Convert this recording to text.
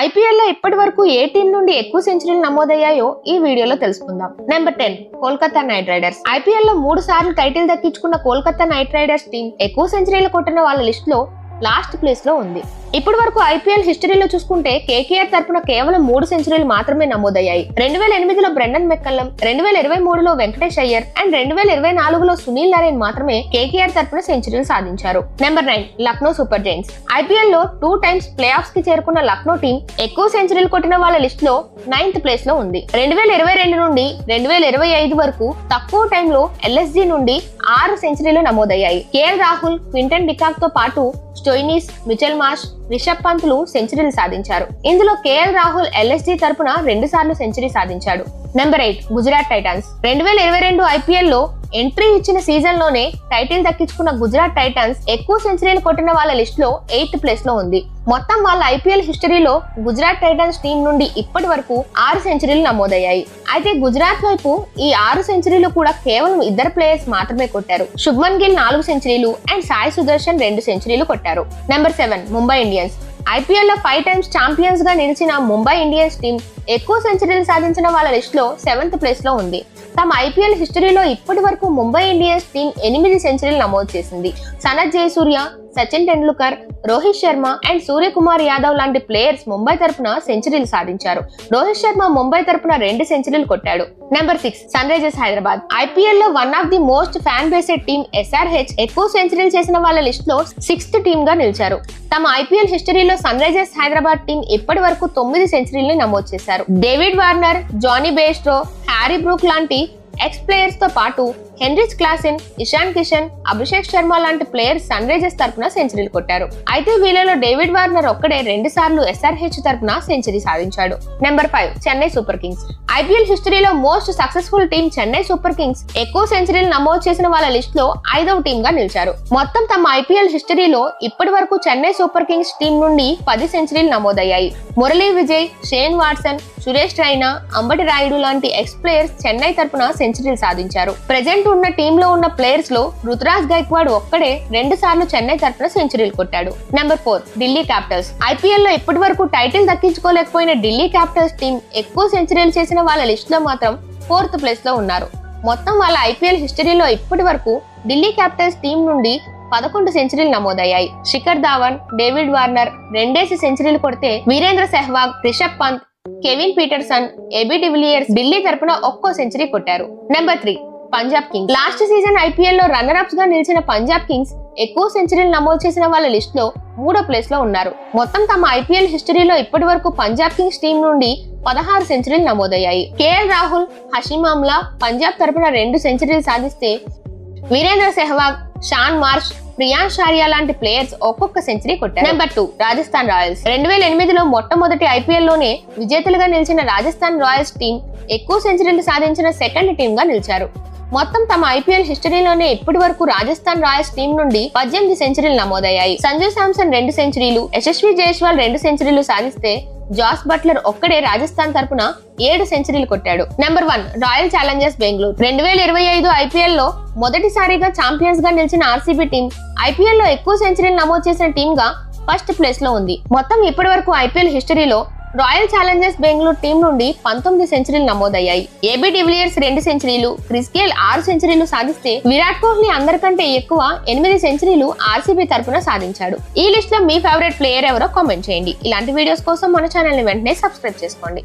ఐపీఎల్లో ఇప్పటి వరకు ఏ టీం నుండి ఎక్కువ సెంచరీలు నమోదయ్యాయో ఈ వీడియోలో తెలుసుకుందాం. Number ten Kolkata Knight Riders ఐపీఎల్లో మూడు సార్లు టైటిల్ దక్కించుకున్న కోల్కతా నైట్ రైడర్స్ టీం ఎక్కువ సెంచరీలు కొట్టిన వాళ్ళ లిస్ట్లో లాస్ట్ ప్లేస్లో ఉంది. ఇప్పటి వరకు ఐపీఎల్ హిస్టరీలో చూసుకుంటే కేకేఆర్ తరపున కేవలం మూడు సెంచరీలు మాత్రమే నమోదయ్యాయి. రెండు వేల ఎనిమిదిలో బ్రెండన్ మెక్కల్లం రెండు వేల ఇరవై మూడులో వెంకటేష్ అయ్యర్ అండ్ రెండు వేల ఇరవై నాలుగులో సునీల్ నరేన్ మాత్రమే కేకేఆర్ తరపున సెంచరీలు సాధించారు. Number nine Lucknow super giants ఐపీఎల్లో టూ టైమ్స్ ప్లే ఆఫ్స్కి చేరుకున్న లక్నో టీం ఎక్కువ సెంచరీలు కొట్టిన వాళ్ళ లిస్ట్లో నైన్త్ ప్లేస్లో ఉంది. రెండు వేల ఇరవై రెండు నుండి రెండు వేల ఇరవై ఐదు వరకు తక్కువ టైంలో ఎల్ఎస్జి నుండి ఆరు సెంచరీలు నమోదయ్యాయి. కేఎల్ రాహుల్ క్వింటన్ డికాక్తో పాటు స్టోయినిస్ మిచెల్ మార్ష్ రిషబ్ పంత్లు సెంచరీలు సాధించారు. ఇందులో కేఎల్ రాహుల్ ఎల్ఎస్డి తరపున రెండు సార్లు సెంచరీ సాధించాడు. Number eight Gujarat Titans. రెండు వేల ఇరవై రెండు ఐపీఎల్లో ఎంట్రీ ఇచ్చిన సీజన్లోనే టైటిల్ దక్కించుకున్న గుజరాత్ టైటన్స్ ఎక్కువ సెంచరీలు కొట్టిన వాళ్ళ లిస్ట్లో ఎయిత్ ప్లేస్లో ఉంది. మొత్తం వాళ్ళ ఐపీఎల్ హిస్టరీలో గుజరాత్ టైటన్స్ టీం నుండి ఇప్పటి వరకు ఆరు సెంచరీలు నమోదయ్యాయి. అయితే గుజరాత్ వైపు ఈ ఆరు సెంచరీలు కూడా కేవలం ఇద్దరు ప్లేయర్స్ మాత్రమే కొట్టారు. శుభ్మన్ గిల్ నాలుగు సెంచరీలు అండ్ సాయి సుదర్శన్ రెండు సెంచరీలు కొట్టారు. Number seven Mumbai Indians. ఐపీఎల్లో ఫైవ్ టైమ్స్ ఛాంపియన్స్గా నిలిచిన ముంబై ఇండియన్స్ టీం ఎక్కువ సెంచరీలు సాధించిన వాళ్ళ లిస్ట్లో సెవెంత్ ప్లేస్లో ఉంది. తమ ఐపీఎల్ హిస్టరీలో ఇప్పటి వరకు ముంబై ఇండియన్స్ టీం ఎనిమిది సెంచరీలు నమోదు చేసింది. సనత్ జయసూర్య సచిన్ టెండూల్కర్ రోహిత్ శర్మ అండ్ సూర్యకుమార్ యాదవ్ లాంటి ప్లేయర్స్ ముంబై తరపున సెంచరీలు సాధించారు. రోహిత్ శర్మ ముంబై తరపున రెండు సెంచరీలు కొట్టాడు. Number six Sunrisers Hyderabad. ఐపీఎల్లో one of the most fan based team SRH ఎక్కువ సెంచరీలు చేసిన వాళ్ళ లిస్ట్లో సిక్స్త్ టీమ్గా నిలిచారు. తమ ఐపీఎల్ హిస్టరీలో సన్ రైజర్స్ హైదరాబాద్ టీం ఇప్పటి వరకు తొమ్మిది సెంచరీలు నమోదు చేశారు. David Warner Jonny Bairstow Harry Brook లాంటి ఎక్స్ ప్లేయర్స్తో పాటు హెన్రిచ్ క్లాసిన్ ఇషాన్ కిషన్ అభిషేక్ శర్మ లాంటి ప్లేయర్స్ సన్ రైజర్స్ తరపున సెంచరీలు కొట్టారు. అయితే వీళ్ళలో డేవిడ్ వార్నర్ ఒక్కడే రెండు సార్లు ఎస్ఆర్హెచ్ తరపున సెంచరీ సాధించాడు. Number five Chennai Super Kings. IPL హిస్టరీలో most successful team Chennai Super Kings. ఎక్కువ సెంచరీలు నమోదు చేసిన వాళ్ళ లిస్ట్లో ఐదవ టీం గా నిలిచారు. మొత్తం తమ ఐపీఎల్ హిస్టరీలో ఇప్పటి వరకు చెన్నై సూపర్ కింగ్స్ టీం నుండి పది సెంచరీలు నమోదయ్యాయి. మురళీ విజయ్ షేన్ వాట్సన్ సురేష్ రైనా అంబటి రాయుడు లాంటి ఎక్స్ ప్లేయర్స్ చెన్నై తరపున సెంచరీలు సాధించారు. ప్రజెంట్ ఉన్న టీంలో ఉన్న ప్లేయర్స్లో రుతురాజ్ గైక్వాడ్ ఒక్కడే రెండు సార్లు చెన్నై తరఫున సెంచరీలు కొట్టాడు. నెంబర్ ఫోర్ ఢిల్లీ క్యాపిటల్స్ ఐపీఎల్లో ఇప్పటి వరకు టైటిల్ దక్కించుకోలేకపోయిన ఢిల్లీ క్యాపిటల్స్ టీం ఎక్కువ సెంచరీలు చేసిన వాళ్ళ లిస్ట్లో మాత్రం ఫోర్త్ ప్లేస్లో ఉన్నారు. మొత్తం వాళ్ళ ఐపీఎల్ హిస్టరీలో ఇప్పటి వరకు ఢిల్లీ క్యాపిటల్స్ టీం నుండి పదకొండు సెంచరీలు నమోదయ్యాయి. శిఖర్ ధావన్ డేవిడ్ వార్నర్ రెండేసి సెంచరీలు కొడితే Virender Sehwag Rishabh Pant Kevin Pietersen AB de Villiers Delhi తరపున ఒక్కో సెంచరీ కొట్టారు. Number three Punjab Kings. Last season ఐపీఎల్లో రన్నర్ అప్స్గా నిలిచిన పంజాబ్ కింగ్స్ ఎక్కువ సెంచరీలు నమోదు చేసిన వాళ్ళ లిస్ట్లో మూడో ప్లేస్లో ఉన్నారు. మొత్తం తమ ఐపీఎల్ హిస్టరీలో ఇప్పటి వరకు పంజాబ్ కింగ్స్ టీం నుండి పదహారు సెంచరీలు నమోదయ్యాయి. కేఎల్ రాహుల్ హషీమామ్లా పంజాబ్ తరపున రెండు సెంచరీలు సాధిస్తే వీరేంద్ర సెహ్వాగ్ షాన్ మార్ష్ ప్రియాంశ్ షారియా లాంటి ప్లేయర్స్ ఒక్కొక్క సెంచరీ కొట్టారు. Number two Rajasthan Royals. రెండు వేల ఎనిమిదిలో మొట్టమొదటి ఐపీఎల్లోనే విజేతలుగా నిలిచిన రాజస్థాన్ రాయల్స్ టీం ఎక్కువ సెంచరీలు సాధించిన సెకండ్ టీమ్గా నిలిచారు. మొత్తం తమ ఐపీఎల్ హిస్టరీలోనే ఇప్పటి వరకు రాజస్థాన్ రాయల్స్ టీం నుండి పద్దెనిమిది సెంచరీలు నమోదయ్యాయి. సంజు శాంసన్ రెండు సెంచరీలు యశస్వి జైస్వాల్ రెండు సెంచరీలు సాధిస్తే జాస్ బట్లర్ ఒక్కడే రాజస్థాన్ తరపున ఏడు సెంచరీలు కొట్టాడు. Number one Royal Challengers Bengaluru. రెండు వేల ఇరవై ఐదు ఐపీఎల్లో మొదటిసారిగా ఛాంపియన్స్గా నిలిచిన ఆర్సీబీ టీం ఐపీఎల్లో ఎక్కువ సెంచరీలు నమోదు చేసిన టీమ్గా ఫస్ట్ ప్లేస్లో ఉంది. మొత్తం ఇప్పటి వరకు ఐపీఎల్ హిస్టరీలో రాయల్ ఛాలెంజర్స్ బెంగళూరు టీం నుండి పంతొమ్మిది సెంచరీలు నమోదయ్యాయి. ఏబీ డివిలియర్స్ రెండు సెంచరీలు క్రిస్ గేల్ ఆరు సెంచరీలు సాధిస్తే విరాట్ కోహ్లీ అందరికంటే ఎక్కువ ఎనిమిది సెంచరీలు ఆర్సీబీ తరఫున సాధించాడు. ఈ లిస్ట్లో మీ ఫేవరెట్ ప్లేయర్ ఎవరో కామెంట్ చేయండి. ఇలాంటి వీడియోస్ కోసం మన ఛానల్ని వెంటనే సబ్స్క్రైబ్ చేసుకోండి.